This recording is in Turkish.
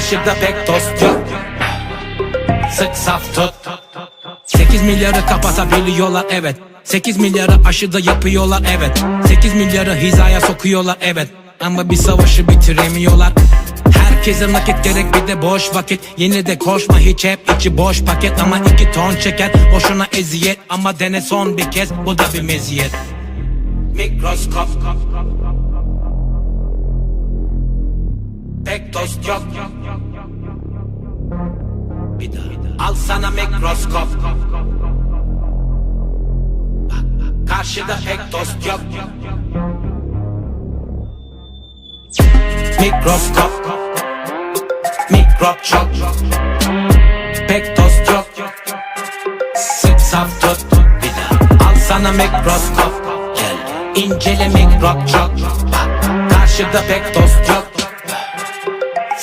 Karşıda pek dost yok. Sık saf tut. 8 milyarı kapatabiliyorlar evet. 8 milyarı aşıda yapıyorlar evet. 8 milyarı hizaya sokuyorlar evet. Ama bir savaşı bitiremiyorlar. Herkese nakit gerek bir de boş vakit. Yine de koşma hiç hep içi boş paket. Ama iki ton çeker boşuna eziyet. Ama dene son bir kez bu da bir meziyet. Mikroskop Pek dost yok. Bir daha. Al sana mikroskop. Karşıda pek dost yok. Mikroskop. Mikrop çok. Pek dost yok. Sık saf tut. Bir daha. Al sana mikroskop. Gel. İncele mikrop çok. Karşıda pek dost